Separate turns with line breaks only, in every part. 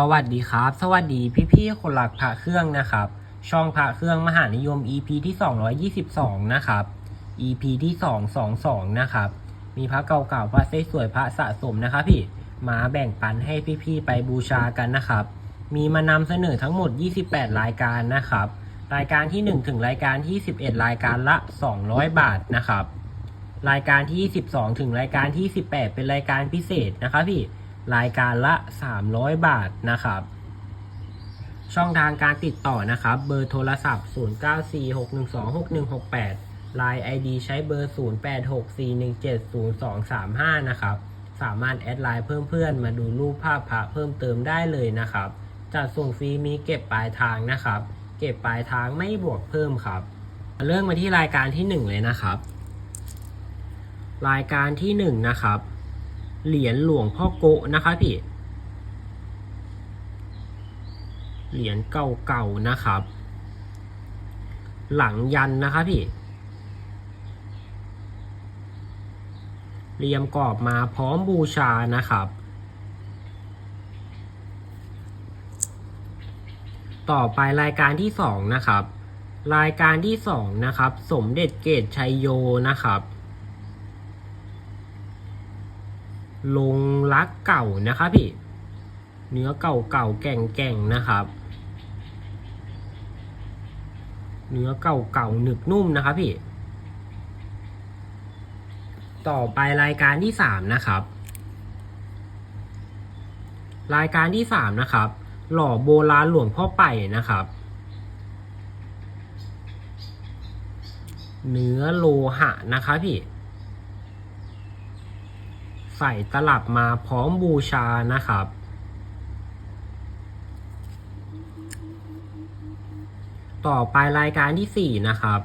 สวัสดีครับ สวัสดีพี่ๆคนรักพระเครื่องนะครับ ช่องพระเครื่องมหานิยม EP ที่ 222 นะครับ EP ที่ 222 นะครับ มีพระเก่าๆพระสวยๆพระสะสมนะครับพี่มาแบ่งปันให้พี่ๆไปบูชากันนะครับ มีมานำเสนอทั้งหมด 28 รายการนะครับ รายการที่ 1 ถึงรายการที่ 11 รายการละ 200 บาทนะครับ รายการที่ 12 ถึงรายการที่ 18 เป็นรายการพิเศษนะครับพี่ รายการละ 300 บาทนะครับ ช่องทางการติดต่อนะครับ เบอร์โทรศัพท์ 0946126168 Line ID ใช้เบอร์ 0864170235 นะครับ สามารถแอดไลน์เพิ่มเพื่อนมาดูรูปภาพพระเพิ่มเติมได้เลยนะครับจัดส่งฟรีมีเก็บปลายทางนะครับ เก็บปลายทางไม่บวกเพิ่มครับ เริ่มมาที่รายการที่ 1 เลยนะครับ รายการที่ 1 นะครับ เหรียญหลวงพ่อโกะนะครับพี่ เหรียญเก่าๆนะครับ หลังยันนะครับพี่ เรียมกรอบมาพร้อมบูชานะครับต่อไปรายการที่สองนะครับ รายการที่สองนะครับ สมเด็จเกตชัยโยนะครับ ลงรักเก่านะครับพี่ เนื้อเก่าเก่าแก่งแก่งนะครับ เนื้อเก่าเก่าหนึบนุ่มนะครับพี่ ต่อไปรายการที่สามนะครับ รายการที่สามนะครับ หล่อโบราณหลวงพ่อไปนะครับเนื้อโลหะนะครับพี่ ใส่ตลับมาพร้อมบูชานะครับ ต่อไปรายการที่สี่นะครับ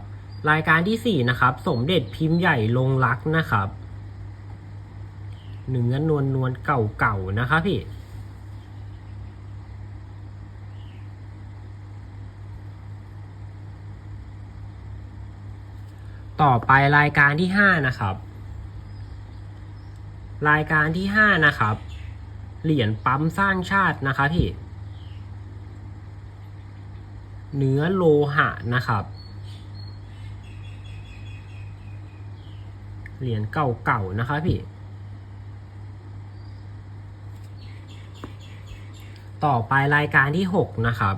รายการที่สี่นะครับ สมเด็จพิมพ์ใหญ่ลงรักนะครับเนื้อนวลนวลๆเก่าๆนะครับพี่ต่อไปรายการที่ห้านะครับ รายการที่ห้านะครับ เหรียญปั๊มสร้างชาตินะคะพี่ เนื้อโลหะนะครับ เหรียญเก่าๆนะคะพี่ ต่อไปรายการที่หกนะครับ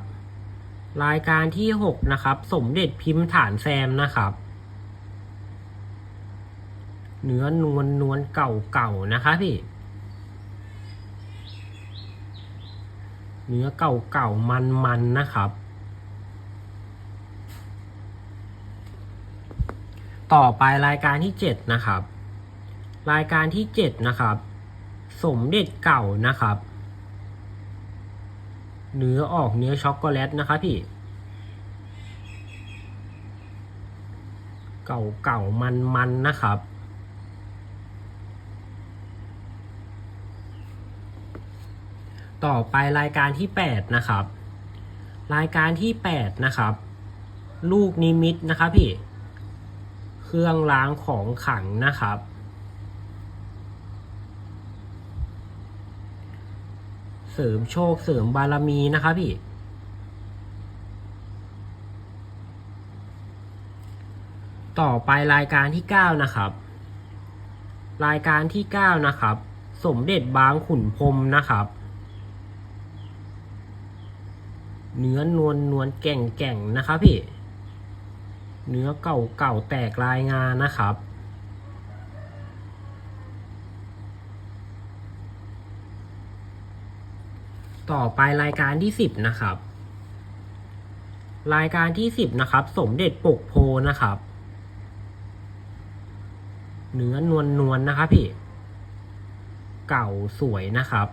รายการที่หกนะครับ สมเด็จพิมพ์ฐานแซมนะครับ เนื้อนวลนวลเก่าเก่านะคะพี่ เนื้อเก่าเก่ามันมันนะครับ ต่อไปรายการที่เจ็ดนะครับ รายการที่เจ็ดนะครับ สมเด็จเก่านะครับ เนื้อออกเนื้อช็อกโกแลตนะคะพี่เก่าเก่ามันมันนะครับ ต่อไปรายการที่ 8 นะครับ รายการที่ 8 นะครับ ลูกนิมิตนะครับพี่ เครื่องล้างของขลังนะครับ เสริมโชคเสริมบารมีนะครับพี่ต่อไปรายการที่ 9 นะครับ รายการที่ 9 นะครับ สมเด็จบางขุนพรมนะครับ เนื้อนวลนวลแก่งแก่งนะครับพี่ เนื้อเก่าเก่าแตกลายงานนะครับ ต่อไปรายการที่สิบนะครับ รายการที่สิบนะครับ สมเด็จปกโพนะครับ เนื้อนวลนวลนะครับพี่ เก่าสวยนะครับ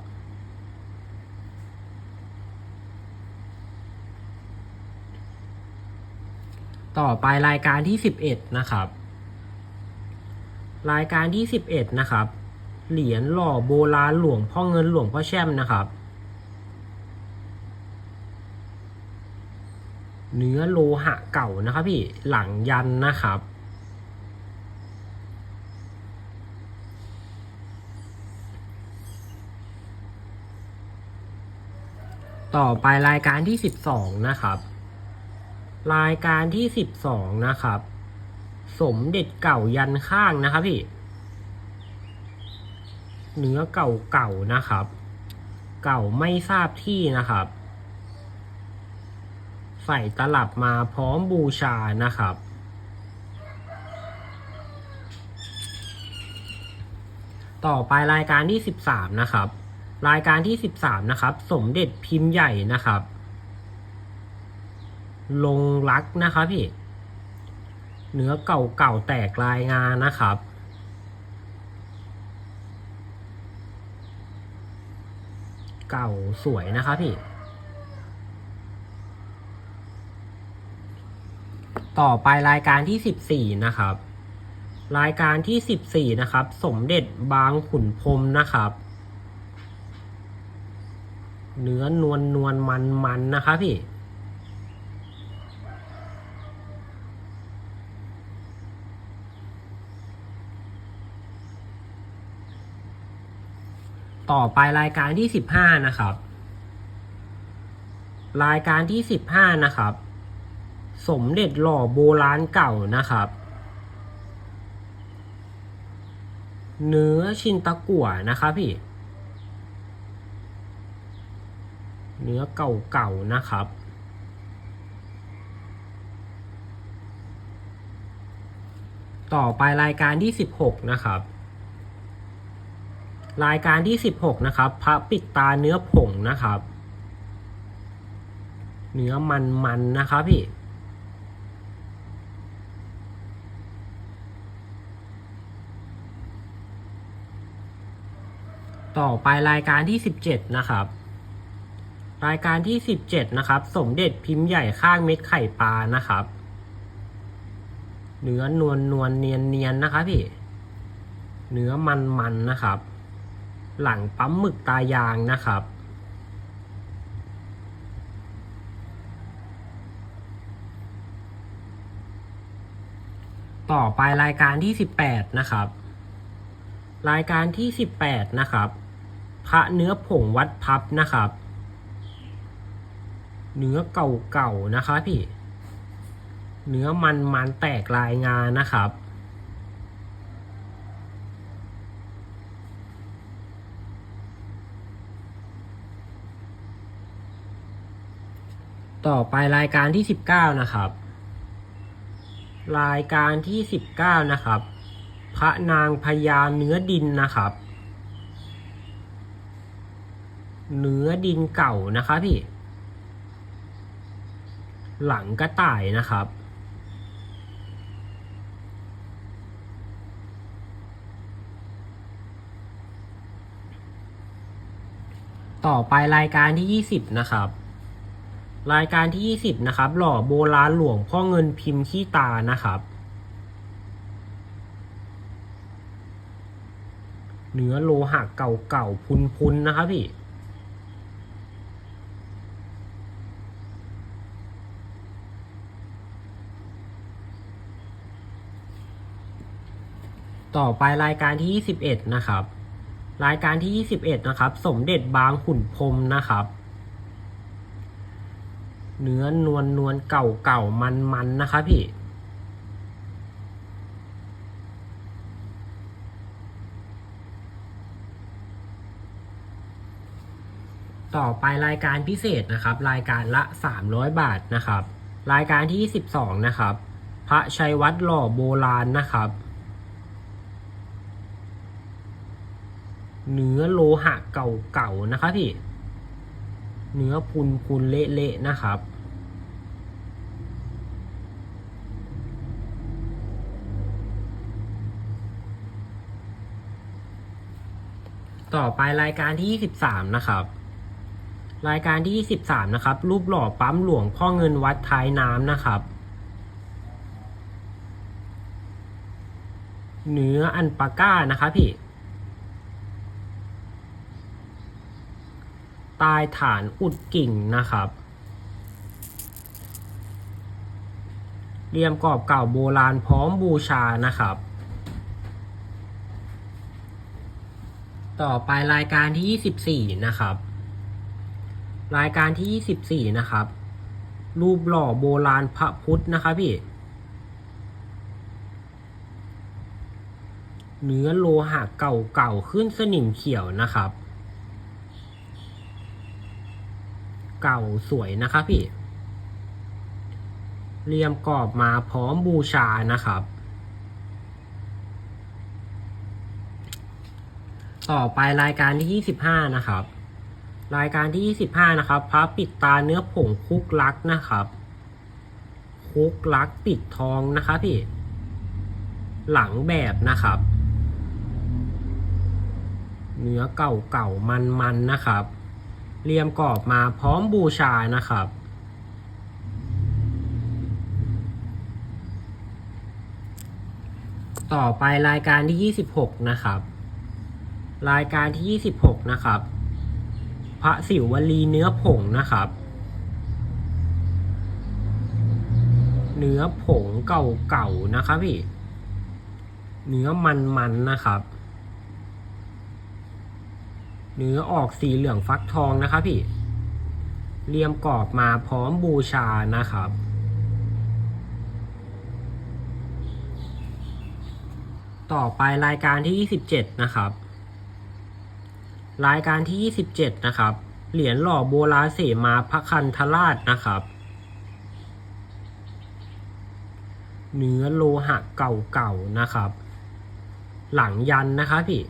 ต่อไปรายการที่สิบเอ็ดนะครับ รายการที่สิบเอ็ดนะครับ เหรียญหล่อโบราณหลวงพ่อเงินหลวงพ่อแช่มนะครับ เนื้อโลหะเก่านะครับพี่หลังยันนะครับ ต่อไปรายการที่สิบสองนะครับ รายการที่สิบสองนะครับ สมเด็จเก่ายันข้างนะครับพี่ เนื้อเก่าๆนะครับ เก่าไม่ทราบที่นะครับ ใส่ตลับมาพร้อมบูชานะครับ ต่อไปรายการที่13นะครับ รายการที่13นะครับ สมเด็จพิมพ์ใหญ่นะครับ ลงรักนะครับพี่ เนื้อเก่าๆแตกลายงานนะครับ เก่าสวยนะครับพี่ ต่อไปรายการที่14นะครับ รายการที่14นะครับ สมเด็จบางขุนพรมนะครับเนื้อนวลนวลมันมันนะครับพี่ ต่อไปรายการที่15นะครับ รายการที่15นะครับ สมเด็จหล่อโบราณเก่านะครับ เนื้อชินตะกั่วนะครับพี่ เนื้อเก่าๆนะครับต่อไปรายการที่ 16 นะครับ รายการที่ 16 นะครับพระปิดตาเนื้อผงนะครับ เนื้อมันๆนนะครับพี่ต่อไปรายการที่ 17 นะครับ รายการที่ 17 นะครับ สมเด็จพิมพ์ใหญ่ข้างเม็ดไข่ปลานะครับ เนื้อนวลนวลเนียนเนียนนะครับพี่ เนื้อมันมันนะครับ หลังปั๊มหมึกตายางนะครับ ต่อไปรายการที่ 18 นะครับ รายการที่ 18 นะครับ พระเนื้อผงวัดพับนะครับ เนื้อเก่าๆนะคะพี่ เนื้อมันมันแตกลายงานนะครับ ต่อไปรายการที่19นะครับ รายการที่19นะครับ พระนางพญาเนื้อดินนะครับ เนื้อดินเก่านะคะพี่ หลังกระต่ายนะครับต่อไปรายการที่ 20 นะครับ รายการที่ 20 นะครับ หล่อโบราณหลวงพ่อเงินพิมพ์ขี้ตานะครับ เนื้อโลหะเก่าๆ พุนๆ นะครับพี่ ต่อไปรายการที่ 21 นะครับ รายการที่ 21 นะครับ สมเด็จบางขุนพรมนะครับ เนื้อนวลนวลเก่าเก่ามันมันนะครับพี่ ต่อไปรายการพิเศษนะครับ รายการละ 300 บาทนะครับ รายการที่ 12 นะครับ พระชัยวัดหล่อโบราณนะครับเนื้อโลหะเก่าๆนะครับพี่ เนื้อพุนพุนๆเละๆนะครับ ต่อไปรายการที่ 23 นะครับ รายการที่ 23 นะครับ รูปหล่อปั๊มหลวงพ่อเงินวัดท้ายน้ำนะครับเนื้ออันปาก้านะครับพี่ ใตายฐานอุดกิ่งนะครับ เรียมกรอบเก่าโบราณพร้อมบูชานะครับ ต่อไปรายการที่ 24 นะครับ รายการที่ 24 นะครับ รูปหล่อโบราณพระพุทธนะครับพี่เนื้อโลหะเก่าๆขึ้นสนิมเขียวนะครับ เก่าสวยนะครับพี่ เรียมกรอบมาพร้อมบูชานะครับ ต่อไปรายการที่ 25 นะครับ รายการที่ 25 นะครับพระปิดตาเนื้อผงคุกลักนะครับ คุกลักปิดทองนะครับพี่ หลังแบบนะครับ เนื้อเก่าๆมันๆนะครับ เรียมกรอบมาพร้อมบูชานะครับ ต่อไปรายการที่ 26 นะครับ รายการที่ 26 นะครับ พระศิวลีเนื้อผงนะครับ เนื้อผงเก่าๆนะครับพี่ เนื้อมันๆนะครับ เนื้อออกสีเหลืองฟักทองนะครับพี่เรียมกรอบมาพร้อมบูชานะครับ ต่อไปรายการที่ 27 นะครับ รายการที่ 27 นะครับ เหรียญหล่อโบราณเสมาพระคันธราชนะครับ เนื้อโลหะเก่าๆนะครับ หลังยันนะครับพี่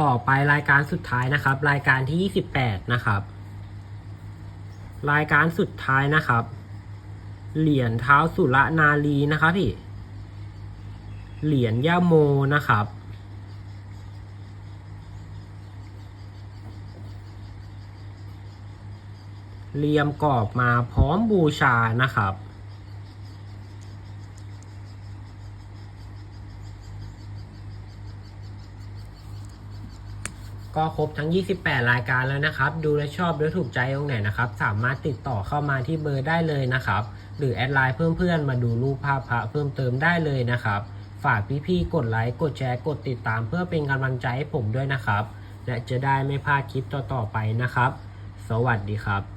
ต่อไปรายการสุดท้ายนะครับ รายการที่28นะครับ รายการสุดท้ายนะครับ เหรียญเท้าสุรนารีนะครับพี่ เหรียญย่าโมนะครับ เรียมกรอบมาพร้อมบูชานะครับ ก็ครบทั้ง 28 รายการแล้วนะครับ ดูและชอบหรือถูกใจตรงไหนนะครับ สามารถติดต่อเข้ามาที่เบอร์ได้เลยนะครับ หรือแอดไลน์เพื่อนเพื่อนๆมาดูรูปภาพพระเพิ่มเติมได้เลยนะครับ ฝากพี่ๆกดไลค์กดแชร์กดติดตามเพื่อเป็นกำลังใจให้ผมด้วยนะครับ และจะได้ไม่พลาดคลิปต่อๆไปนะครับ สวัสดีครับ